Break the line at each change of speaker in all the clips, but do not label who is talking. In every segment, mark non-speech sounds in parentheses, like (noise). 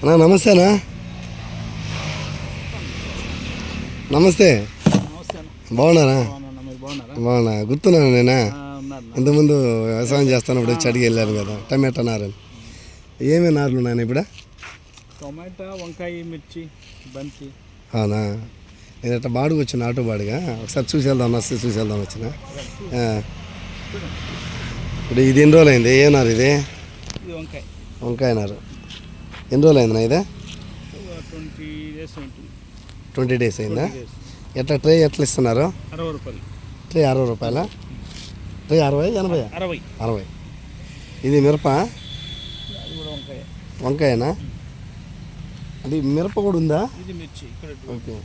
అన్నా నమస్తేనా నమస్తే. బాగున్నారా?
బాగున్నా.
గుర్తున్నాను నేనా. ఇంతకుముందు వ్యవసాయం చేస్తున్నప్పుడు వచ్చి అడిగి వెళ్ళాను కదా. టమాటా నారని ఏమేమి నార్లు ఉన్నాను ఇప్పుడు?
టొమాటో వంకాయ మిర్చి బంతి.
అవునా? నేను అట్లా బాడుగు వచ్చిన ఆటో బాడుగా. ఒకసారి చూసి వెళ్దాం వస్తే చూసి వెళ్దాం వచ్చిన. ఇప్పుడు ఇది ఎన్ని రోజులు అయింది ఏ నారు ఇది?
ఇది వంకాయ.
వంకాయ నారు. ఎన్ని రోజులు అయింది నా ఇదే?
ట్వంటీ డేస్
అయిందా. ఎట్లా ట్రే ఎట్లా ఇస్తున్నారు?
అరవై రూపాయలు.
ట్రే అరవై రూపాయల? ట్రే అరవై ఎనభై?
అరవై.
అరవై. ఇది మిరప? వంకాయనా? అది మిరప కూడా ఉందా? ఓకే.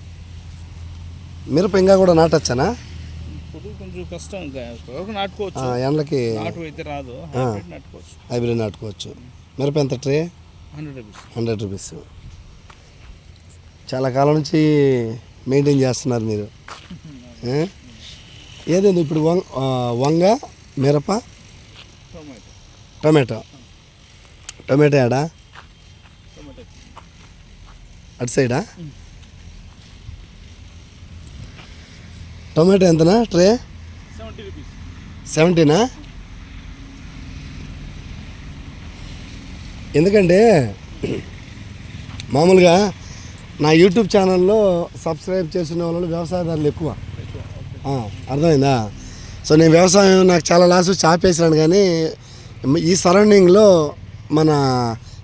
మిరప ఇంకా కూడా నాటొచ్చానా?
కొంచెం కష్టం నాటుకోవచ్చు.
ఎండలకి
నాటు అయితే రాదు హైబ్రిడ్ నాటుకోవచ్చు.
హైబ్రిడ్ నాటుకోవచ్చు. మిరప ఎంత tray?
Hundred rupees.
Hundred rupees. చాలా కాలం నుంచి మెయింటైన్ చేస్తున్నారు మీరు. (laughs) ఏ? ఏదండి ఇప్పుడు వంగ వంగ మిరప?
టొమాటో.
టొమాటో. టొమాటో అటు సైడా? టొమాటో ఎంతనా ట్రే? సెవెంటీనా? ఎందుకంటే మామూలుగా నా యూట్యూబ్ ఛానల్లో సబ్స్క్రైబ్ చేసిన వాళ్ళు వ్యవసాయదారులు ఎక్కువ. అర్థమైందా? సో నేను వ్యవసాయం నాకు చాలా లాస్ వచ్చి కానీ ఈ సరౌండింగ్లో మన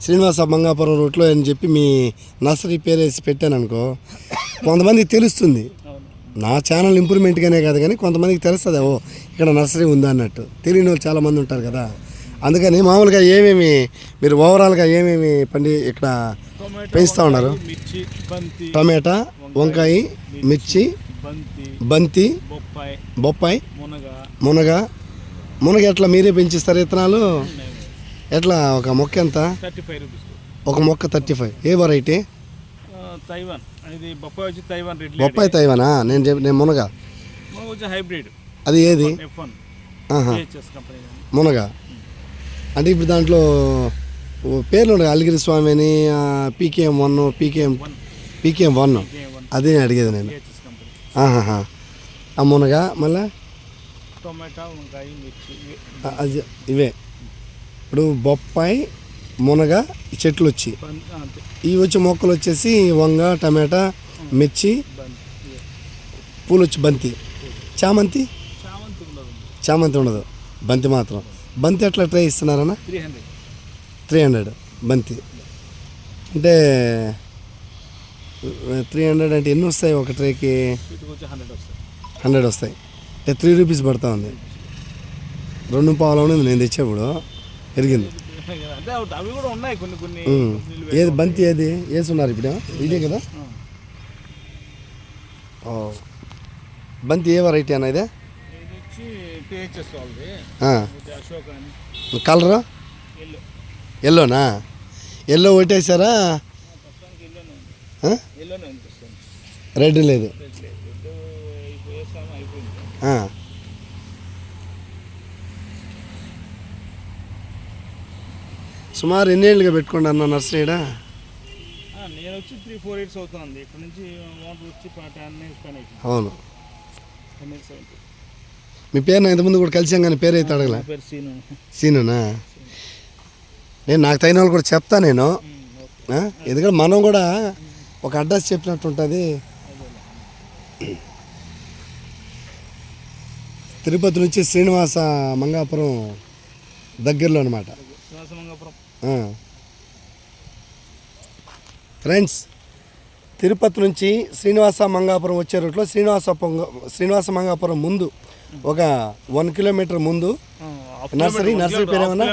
శ్రీనివాస మంగాపురం రూట్లో అని చెప్పి మీ నర్సరీ పేరేసి పెట్టాను అనుకో కొంతమందికి తెలుస్తుంది. నా ఛానల్ ఇంప్రూవ్మెంట్గానే కాదు కానీ కొంతమందికి తెలుస్తుంది ఓ ఇక్కడ నర్సరీ ఉందా అన్నట్టు తెలియని వాళ్ళు చాలామంది ఉంటారు కదా. అందుకని మామూలుగా ఏమేమి మీరు ఓవరాల్గా ఏమేమి పండి ఇక్కడ పెంచుతా ఉన్నారు? టమాటా వంకాయ మిర్చి
బంతి బొప్పాయి మునగ.
మునగ ఎట్లా మీరే పెంచిస్తారు విత్తనాలు? ఎట్లా ఒక మొక్క ఎంత? ఒక మొక్క థర్టీ ఫైవ్. ఏ వెరైటీ?
తైవాన్ ఇది బొప్పాయి వచ్చి తైవాన్? రెడ్
బొప్పాయి తైవనా నేను నేను మునగ
హైబ్రిడ్.
అది ఏది? మునగ. అంటే ఇప్పుడు దాంట్లో పేర్లు ఉన్నాయి అలిగిరి స్వామి అని PKM one PKM PKM one. అదే నేను అడిగేది నేను. ఆహాహా. ఆ మునగ మళ్ళా?
టొమాటో
అది ఇవే. ఇప్పుడు బొప్పాయి మునగ చెట్లు వచ్చి ఇవి వచ్చి మొక్కలు వచ్చేసి వంగ టమాటా మిర్చి. పూలు వచ్చి బంతి. చామంతి?
చామంతి ఉండదు.
చామంతి ఉండదు. బంతి మాత్రం. బంతి ఎట్లా ట్రై ఇస్తున్నారన్న
త్రీ హండ్రెడ్.
త్రీ హండ్రెడ్ బంతి. అంటే త్రీ హండ్రెడ్ అంటే ఎన్ని వస్తాయి ఒక ట్రేకి?
హండ్రెడ్
వస్తాయి. అంటే త్రీ రూపీస్ పడతా ఉంది. రెండు పావులు ఉంది నేను తెచ్చేప్పుడు పెరిగింది. ఏది బంతి ఏది? వేసున్నారు ఇప్పుడు? ఇదే కదా. బంతి ఏ వెరైటీ అన్న ఇది? కలరు?
ఎల్లో.
ఎల్లోనా? ఎల్లో
ప్రస్తుతానికి
రెడ్ లేదు. సుమారు ఎన్నేళ్ళుగా పెట్టుకోండి అన్న నర్సరీడా
నేను వచ్చి త్రీ ఫోర్ ఇయర్స్ అవుతుంది. ఇక్కడ నుంచి వచ్చి టెన్ ఇయర్స్
అవును. మీ పేరు నా ఇంతకుముందు కూడా కలిసాం కానీ పేరు అయితే అడగలే. సీనునా? నేను నాకు తగిన వాళ్ళు కూడా చెప్తా నేను? ఎందుకంటే మనం కూడా ఒక అడ్రస్ చెప్పినట్టు ఉంటుంది. తిరుపతి నుంచి శ్రీనివాస మంగాపురం దగ్గరలో అనమాట ఫ్రెండ్స్ తిరుపతి నుంచి శ్రీనివాస మంగాపురం వచ్చే రూట్లో శ్రీనివాస పొంగ శ్రీనివాస మంగాపురం ముందు ఒక వన్ కిలోమీటర్ ముందు. నర్సరీ నర్సరీ పేరు ఏమన్నా?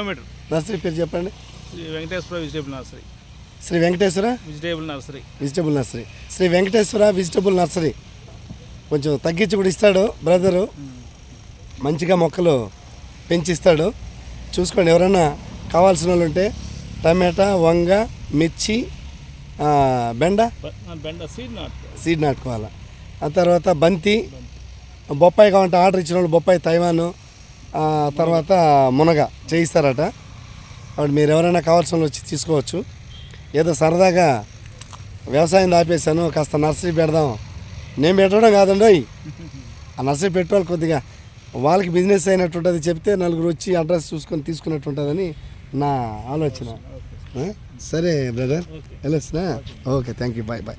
నర్సరీ పేరు చెప్పండి.
Sri Venkateswara vegetable nursery.
Sri Venkateswara?
Vegetable nursery.
Vegetable nursery. Sri Venkateswara vegetable nursery. కొంచెం తగ్గించి కూడా ఇస్తాడు బ్రదరు. మంచిగా మొక్కలు పెంచిస్తాడు. చూసుకోండి ఎవరైనా కావాల్సిన వాళ్ళు ఉంటే టమాటా వంగ మిర్చి బెండ?
బెండ సీడ్ నాట్
సీడ్ నాటుకోవాలి? ఆ తర్వాత బంతి. బొప్పాయి కావాలంటే ఆర్డర్ ఇచ్చిన వాళ్ళు బొప్పాయి తైవాను తర్వాత మునగ చేయిస్తారట. కాబట్టి మీరు ఎవరైనా కావాల్సిన వచ్చి తీసుకోవచ్చు. ఏదో సరదాగా వ్యవసాయం దాపేశాను కాస్త నర్సరీ పెడదాం. నేను పెట్టడం కాదండి ఆ నర్సరీ పెట్టుకోవాలి కొద్దిగా వాళ్ళకి బిజినెస్ అయినట్టు ఉంటుంది చెప్తే నలుగురు వచ్చి అడ్రస్ చూసుకొని తీసుకున్నట్టు ఉంటుందని నా ఆలోచన. సరే brother. వెళ్ళొచ్చునా? Okay thank you bye. Bye